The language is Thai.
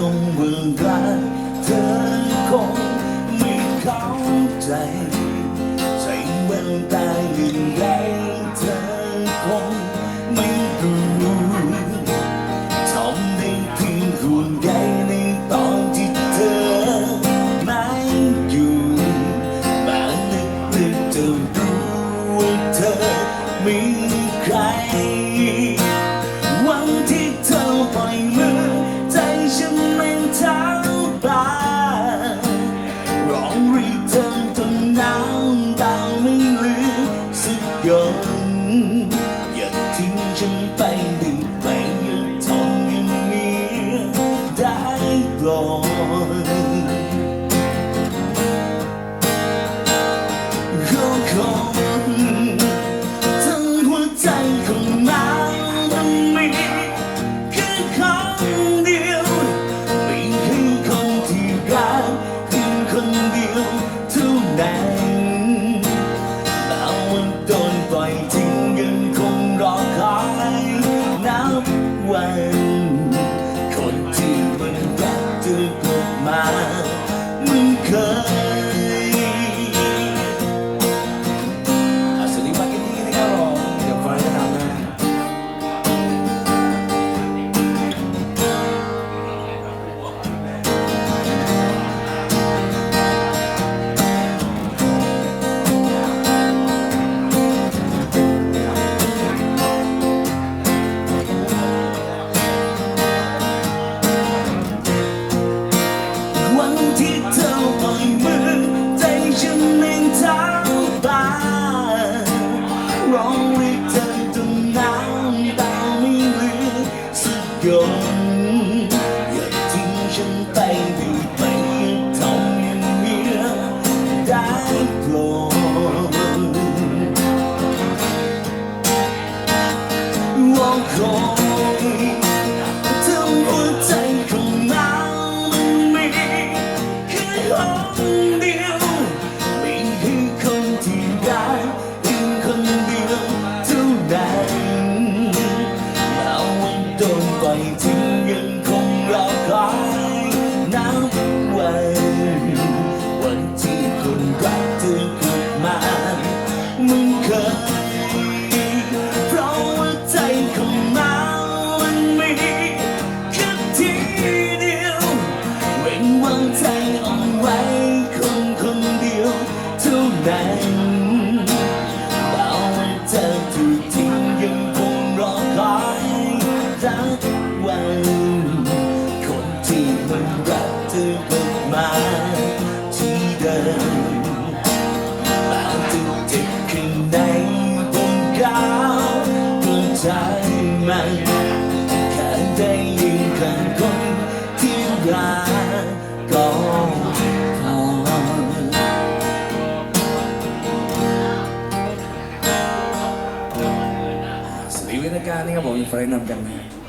คุณคงเมื่อรักเธอคงไม่เข้าใจใช้แววตาอย่างไรเธอคงไม่รู้ทำได้เพียงห่วงใยในตอนที่เธอไม่อยู่มานึกนึกจะรู้ว่าเธอมีใคร วันที่เธอปล่อย เห ร้องเรียกเธอจนน้ำตาไม่เหลือสักหยด เคย เพราะว่าใจของเรามันมีแค่ทีเดียวเว้นวางใจเอาไว้คนคนเดียวเท่านั้นแล้ววันเธอถูกทิ้งยังคงรอคอยรักวัน คนที่มันรักเธอกลับมา สวัส